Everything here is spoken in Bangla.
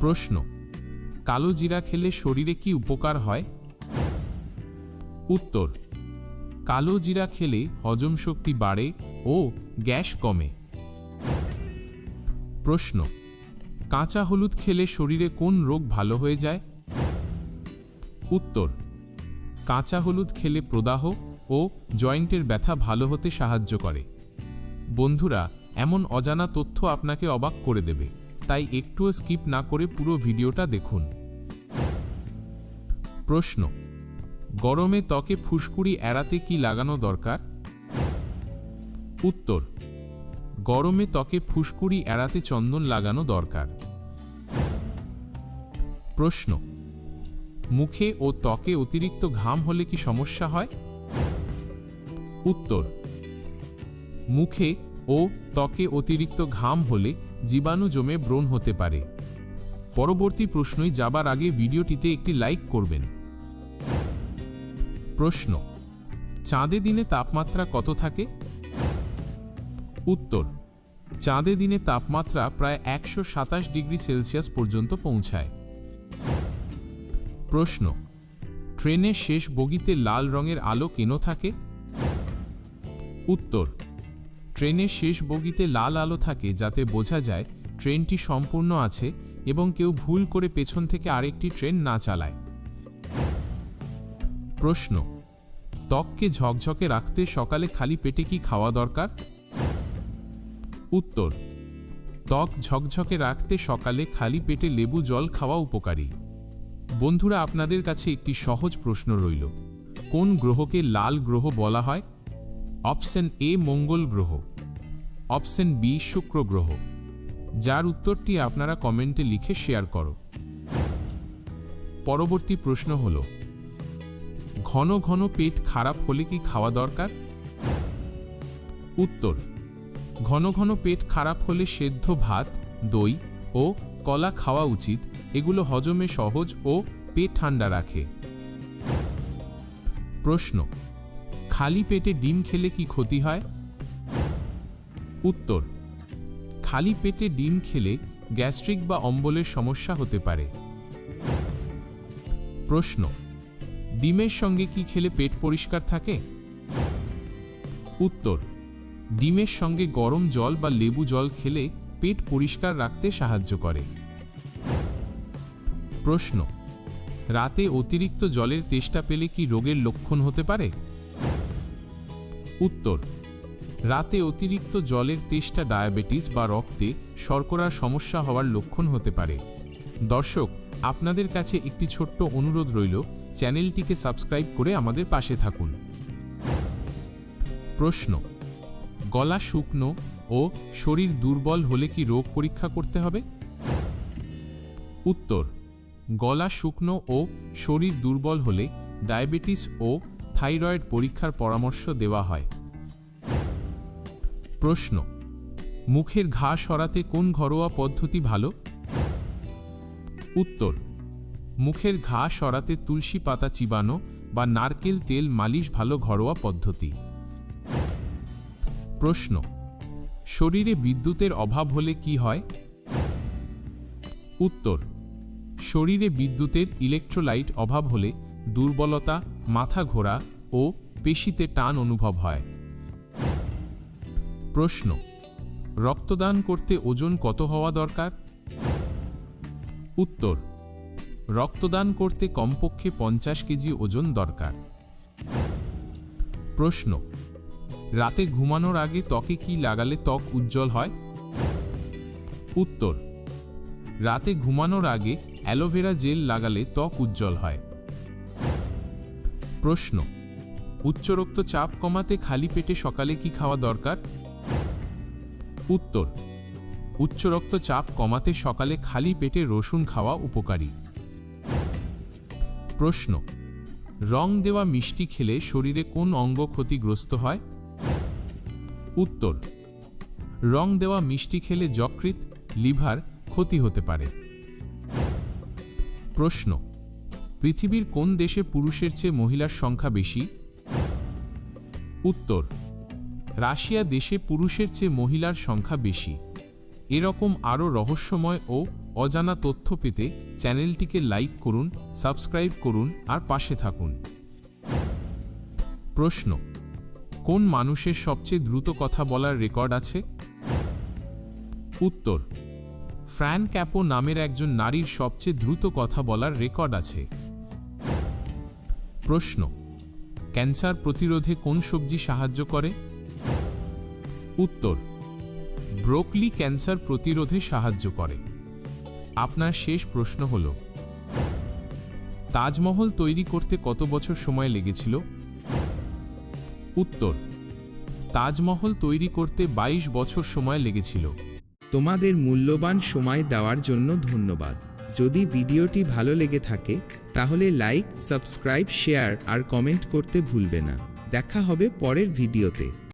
প্রশ্ন, কালো জিরা খেলে শরীরে কি উপকার হয়? উত্তর, কালো জিরা খেলে হজম শক্তি বাড়ে ও গ্যাস কমে। প্রশ্ন, কাঁচা হলুদ খেলে শরীরে কোন রোগ ভালো হয়ে যায়? উত্তর, কাঁচা হলুদ খেলে প্রদাহ ও জয়েন্টের ব্যথা ভালো হতে সাহায্য করে। বন্ধুরা, এমন অজানা তথ্য আপনাকে অবাক করে দেবে। তাই একটুও স্কিপ না করে পুরো ভিডিওটা দেখুন। প্রশ্ন, গরমে ত্বকে ফুসকুড়ি এড়াতে কি লাগানো দরকার? উত্তর, গরমে ত্বকে ফুসকুড়ি এড়াতে চন্দন লাগানো দরকার। প্রশ্ন, মুখে ও ত্বকে অতিরিক্ত ঘাম হলে কি সমস্যা হয়? উত্তর, মুখে ও ত্বকে অতিরিক্ত ঘাম হলে জীবাণু জমে ব্রণ হতে পারে। পরবর্তী প্রশ্নই যাবার আগে ভিডিওটিতে একটি লাইক করবেন। প্রশ্ন, চাঁদে দিনে তাপমাত্রা কত থাকে? উত্তর, চাঁদে দিনে তাপমাত্রা প্রায় একশো সাতাশ ডিগ্রি সেলসিয়াস পর্যন্ত পৌঁছায়। প্রশ্ন, ট্রেনের শেষ বগিতে লাল রঙের আলো কেন থাকে? উত্তর ট্রেনের শেষ বগিতে লাল আলো থাকে যাতে বোঝা যায় ট্রেনটি সম্পূর্ণ আছে এবং কেউ ভুল করে পেছন থেকে আরেকটি ট্রেন না চালায়। প্রশ্ন, ত্বককে ঝকঝকে রাখতে সকালে খালি পেটে কি খাওয়া দরকার? উত্তর, ত্বক ঝকঝকে রাখতে সকালে খালি পেটে লেবু জল খাওয়া উপকারী। বন্ধুরা, আপনাদের কাছে একটি সহজ প্রশ্ন রইল। কোন গ্রহকে লাল গ্রহ বলা হয়? অপশন এ মঙ্গল গ্রহ, অপশন বি শুক্র গ্রহ। যার উত্তরটি আপনারা কমেন্টে লিখে শেয়ার করো। পরবর্তী প্রশ্ন হল, ঘন ঘন পেট খারাপ হলে কি খাওয়া দরকার? উত্তর, ঘন ঘন পেট খারাপ হলে সেদ্ধ ভাত, দই ও কলা খাওয়া উচিত, এগুলো হজমে সহজ ও পেট ঠান্ডা রাখে। প্রশ্ন খালি পেটে ডিম খেলে কি ক্ষতি হয়? উত্তর, খালি পেটে ডিম খেলে গ্যাস্ট্রিক বা অম্বলের সমস্যা হতে পারে। প্রশ্ন, ডিমের সঙ্গে কি খেলে পেট পরিষ্কার থাকে? উত্তর, ডিমের সঙ্গে গরম জল বা লেবু জল খেলে পেট পরিষ্কার রাখতে সাহায্য করে। প্রশ্ন, রাতে অতিরিক্ত জলের তেষ্টা পেলে কি রোগের লক্ষণ হতে পারে? উত্তর। রাতে অতিরিক্ত জলের তেষ্টা ডায়াবেটিস বা রক্তে শর্করার সমস্যা হওয়ার লক্ষণ হতে পারে। দর্শক, আপনাদের কাছে একটি ছোট্ট অনুরোধ রইল, চ্যানেলটিকে সাবস্ক্রাইব করে আমাদের পাশে থাকুন। প্রশ্ন, গলা শুকনো ও শরীর দুর্বল হলে কি রোগ পরীক্ষা করতে হবে? উত্তর, গলা শুকনো ও শরীর দুর্বল হলে ডায়াবেটিস ও থাইরয়েড পরীক্ষার পরামর্শ দেওয়া হয়। প্রশ্ন, মুখের ঘা সরাতে কোন ঘরোয়া পদ্ধতি ভালো? উত্তর, মুখের ঘা সরাতে তুলসী পাতা চিবানো বা নারকেল তেল মালিশ ভালো ঘরোয়া পদ্ধতি। প্রশ্ন, শরীরে বিদ্যুতের অভাব হলে কি হয়? উত্তর, শরীরে বিদ্যুতের ইলেকট্রোলাইট অভাব হলে দুর্বলতা, মাথা ঘোরা ও পেশিতে টান অনুভব হয়। প্রশ্ন, রক্তদান করতে ওজন কত হওয়া দরকার? উত্তর, রক্তদান করতে কমপক্ষে পঞ্চাশ কেজি ওজন দরকার। প্রশ্ন, রাতে ঘুমানোর আগে ত্বকে কি লাগালে ত্বক উজ্জ্বল হয়? উত্তর, রাতে ঘুমানোর আগে অ্যালোভেরা জেল লাগালে ত্বক উজ্জ্বল হয়। প্রশ্ন উচ্চ রক্তচাপ কমাতে খালি পেটে সকালে কি খাওয়া দরকার? উত্তর উচ্চ রক্তচাপ কমাতে সকালে খালি পেটে রসুন খাওয়া উপকারী। প্রশ্ন, রং দেওয়া মিষ্টি খেলে শরীরে কোন অঙ্গ ক্ষতিগ্রস্ত হয়? উত্তর, রং দেওয়া মিষ্টি খেলে যকৃত লিভার ক্ষতি হতে পারে। প্রশ্ন পৃথিবীর কোন দেশে পুরুষের চেয়ে মহিলার সংখ্যা বেশি? উত্তর, রাশিয়া দেশে পুরুষের চেয়ে মহিলার সংখ্যা বেশি। এরকম আরও রহস্যময় ও অজানা তথ্য পেতে চ্যানেলটিকে লাইক করুন, সাবস্ক্রাইব করুন আর পাশে থাকুন। প্রশ্ন, কোন মানুষের সবচেয়ে দ্রুত কথা বলার রেকর্ড আছে? উত্তর ফ্র্যান ক্যাপো নামের একজন নারীর সবচেয়ে দ্রুত কথা বলার রেকর্ড আছে। প্রশ্ন, ক্যান্সার প্রতিরোধে কোন সবজি সাহায্য করে? উত্তর, ব্রোকলি ক্যান্সার প্রতিরোধে সাহায্য করে। আপনার শেষ প্রশ্ন হল, তাজমহল তৈরি করতে কত বছর সময় লেগেছিল? উত্তর, তাজমহল তৈরি করতে ২২ বছর সময় লেগেছিল। তোমাদের মূল্যবান সময় দেওয়ার জন্য ধন্যবাদ। যদি ভিডিওটি ভালো লেগে থাকে, তাহলে লাইক, সাবস্ক্রাইব, শেয়ার আর কমেন্ট করতে ভুলবে না। দেখা হবে পরের ভিডিওতে।